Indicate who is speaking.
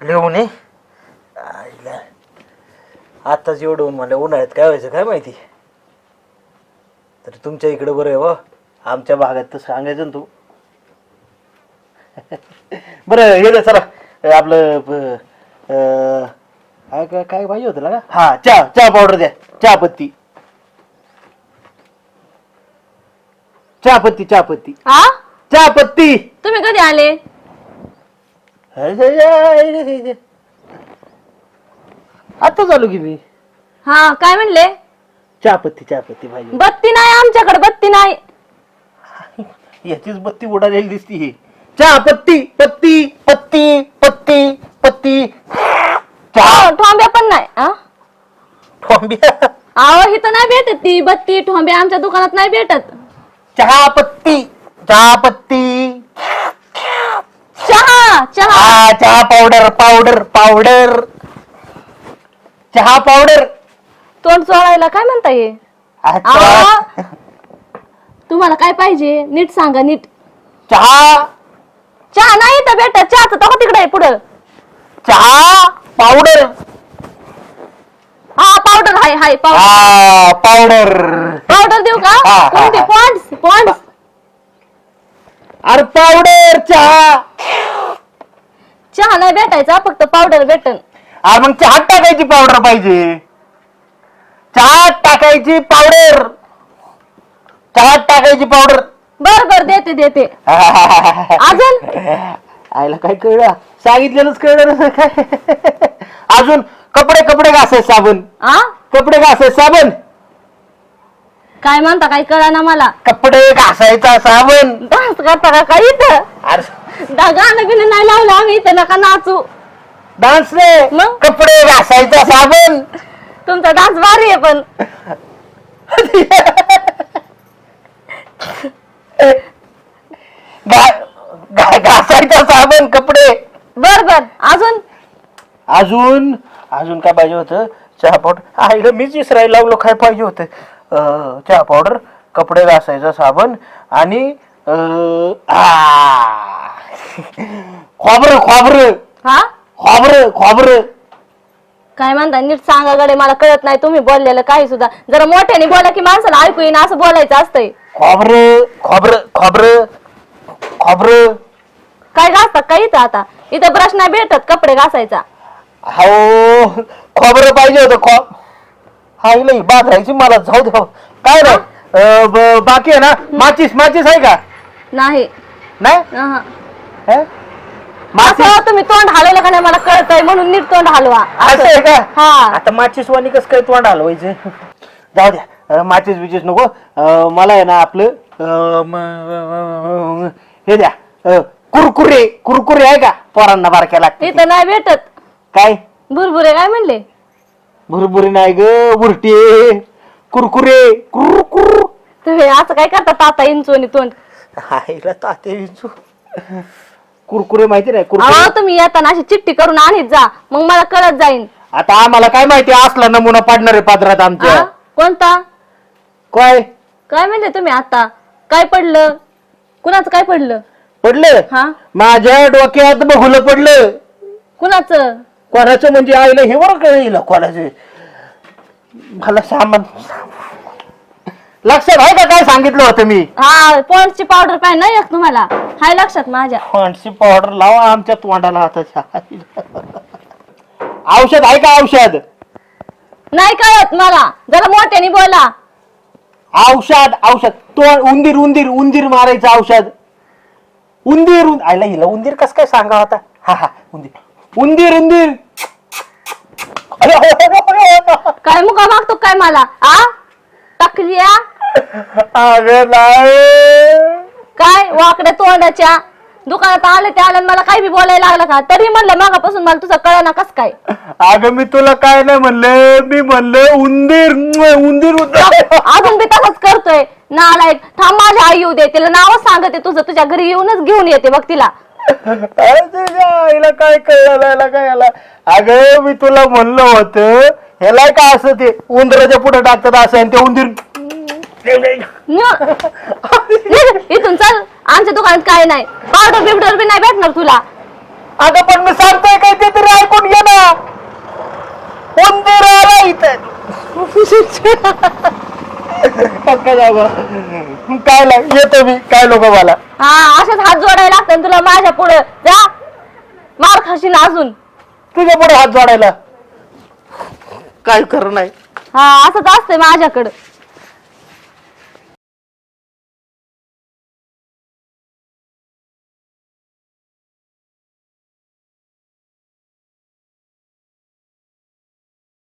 Speaker 1: लिहून ये. आईला. आत्ताच एवढं ऊन मला उन्हाळ्यात काय व्हायचं काय माहिती? तर तुमच्या इकडे बरं आहे व आमच्या भागात तर सांगायचं ना तू. बरं हे रे चला. आपलं अं, काय काय काय पाहिजे होतं ना का हा चहा चहा पावडर द्या. चहा पत्ती. चहा पत्ती चहा पत्ती.
Speaker 2: हा
Speaker 1: चहा पत्ती.
Speaker 2: तुम्ही कधी आले?
Speaker 1: आता चालू की मी.
Speaker 2: हा काय म्हणले?
Speaker 1: चहा पत्ती चहा पत्ती पाहिजे
Speaker 2: बत्ती नाही आमच्याकडे बत्ती नाही.
Speaker 1: याचीच बत्ती उडालेली दिसती ही. चहा पत्ती पत्ती पत्ती पत्ती. पत्ती
Speaker 2: ठोंब्या पण नाही हा?
Speaker 1: ठोंब्या.
Speaker 2: अहो इथं नाही भेटत ती बत्ती ठोंब्या आमच्या दुकानात नाही भेटत.
Speaker 1: चहा पत्ती चहा पत्ती
Speaker 2: चहा. चहा
Speaker 1: हा चहा पावडर पावडर पावडर चहा पावडर
Speaker 2: तोंड चोळायला काय म्हणता ये तुम्हाला काय पाहिजे? नीट सांगा नीट.
Speaker 1: चहा.
Speaker 2: चहा नाही इथं भेटत चहाचं तो तिकडे आहे पुढं.
Speaker 1: चहा पावडर
Speaker 2: हा पावडर हाय हाय पावडर
Speaker 1: हा पावडर
Speaker 2: पावडर देऊ
Speaker 1: हा,
Speaker 2: का?
Speaker 1: हा,
Speaker 2: कोणती?
Speaker 1: हा.
Speaker 2: पॉन्ड्स पॉन्ड्स
Speaker 1: अरे पावडर चहा.
Speaker 2: चहा नाही भेटायचा फक्त पावडर भेटन.
Speaker 1: अरे मग चहात टाकायची पावडर पाहिजे. चहात टाकायची पावडर चहात टाकायची पावडर
Speaker 2: बर बर देते देते. अजून?
Speaker 1: आयला काय कळलं? सांगितलेलंच कळलं ना. काय अजून कपडे कपडे घासायचे साबण.
Speaker 2: आ?
Speaker 1: कपडे घासायचे साबण.
Speaker 2: काय म्हणता काय कळा ना मला.
Speaker 1: कपडे घासायचा साबण.
Speaker 2: डान्स करता का इथं?
Speaker 1: अरे
Speaker 2: गाणं बिणं नाही लावलं आम्ही इथं नका नाचू.
Speaker 1: डान्स रे
Speaker 2: मग?
Speaker 1: कपडे घासायचा साबण
Speaker 2: तुमचा डान्स भारी आहे पण.
Speaker 1: घा- घा- घासायचा साबण कपडे?
Speaker 2: बर बर. अजून?
Speaker 1: अजून? अजून काय पाहिजे होतं? चहा पावडर. आईला मीच विसरायला लागलो काय पाहिजे होतं? अं, चहा पावडर कपडे घासायचा साबण आणि अं, आ. खोबरं खोबरं.
Speaker 2: हा?
Speaker 1: खोबरं खोबरं.
Speaker 2: काय म्हणता नीट सांगा गडे मला कळत नाही तुम्ही बोललेलं काही सुद्धा. जरा मोठ्याने बोला की माणसाला ऐकू येईन असं बोलायचं असतंय.
Speaker 1: खोबरं खोबरं खोबरं खोबरं.
Speaker 2: काय घासतात काय इथं आता? इथं ब्रश नाही भेटत कपडे घासायचा.
Speaker 1: हो खोबरं पाहिजे होतं खो हा ही बाजारायची मला जाऊ दे. काय नाही अं, ब- बाकी आहे ना? माचीस माचीस आहे का?
Speaker 2: नाही.
Speaker 1: नाही?
Speaker 2: अहं.
Speaker 1: हे? माचीस
Speaker 2: असं तुम्ही तोंड हलवलं का नाही मला कळतंय म्हणून नीट तोंड हलवा.
Speaker 1: असं आहे का?
Speaker 2: हा.
Speaker 1: आता माचीस वाणी कसं काय तोंड हलवायचं? जाऊ द्या. अं, माचीस बिचीस नको. अं, मला आहे ना आपलं अं, म- हे द्या. अं, कुरकुरे कुरकुरे आहे का? पोरांना बारक्या लागते
Speaker 2: इथं नाही भेटत.
Speaker 1: काय?
Speaker 2: भुरभुरे काय म्हणले?
Speaker 1: भुरभुरी नाही ग बुरटे कुरकुरे कुरकुर.
Speaker 2: तुम्ही असं काय करता ताता इंचोनी तोंड?
Speaker 1: आईला ताते विचू कुरकुरे माहिती नाही कुरकुरे.
Speaker 2: अहो तुम्ही येताना अशी चिठ्ठी करून आणीत जा मग मला कळत जाईन.
Speaker 1: आता आम्हाला काय माहिती असला नमुना पाडणार आहे पात्रात आमच्या?
Speaker 2: कोणता?
Speaker 1: काय?
Speaker 2: काय म्हणले तुम्ही आता? काय पडलं? कुणाचं काय पडलं?
Speaker 1: पडलं?
Speaker 2: हा?
Speaker 1: माझ्या डोक्यात बघुलं पडलं.
Speaker 2: कुणाचं?
Speaker 1: कोणाचं म्हणजे आईला हे बरं कळलं कोणाचं? मला सामान लक्षात आहे का काय सांगितलं होतं मी?
Speaker 2: हा पॉन्डची पावडर पाहिजे नाही एक तुम्हाला? हाय लक्षात माझ्या.
Speaker 1: फणसी पावडर लावा आमच्या तोंडाला आता औषध आहे का औषध?
Speaker 2: नाही कळत मला. जरा मोठ्याने बोला.
Speaker 1: औषध औषध. तोंड उंदीर उंदीर उंदीर मारायचं औषध. उंदीर उं- आईला हिला उंदीर कस काय सांगा होता हा हा उंदीर. उंदीर उंदीर. अरे हो, हो, हो, हो, हो.
Speaker 2: काय मुका मागतो काय मला? आ? टाकलिया
Speaker 1: अगं नाही.
Speaker 2: काय? वाकड्या तोंडाच्या? दुकानात आले ते आलं आणि मला काही बी बोलायला लागला का? तरी म्हणलं मागापासून मला तुझं कळना कस काय?
Speaker 1: अगं मी तुला काय नाही म्हणलं मी म्हणलं उंदीर उंदीर
Speaker 2: अजून बी तसंच करतोय. नालायक थांब माझी आई येऊ दे. तिला नावच सांगते तुझं. तुझ्या घरी येऊनच घेऊन येते बघ तिला.
Speaker 1: आईला काय कळलं काय याला? अगं मी तुला म्हणलं होतं ह्याला काय असं ते उंदराच्या पुढे टाकतात असं आणि ते उंदीर
Speaker 2: निघ. निघ, इथून चल आमच्या दुकानात काय नाही पावडर बिवडर बी नाही भेटणार तुला
Speaker 1: अगं पण मी सांगतोय काय ते तरी ऐकून घे ना उंदीर आला इथं पक्का. काय लाग येतो मी काय लोक मला
Speaker 2: हा असेच हात जोडायला लागतात तुला माझ्या पुढे जा मार खाशील अजून
Speaker 1: तुझ्या पुढे हात जोडायला काय खरं नाही
Speaker 2: हा असंच असतंय माझ्याकडं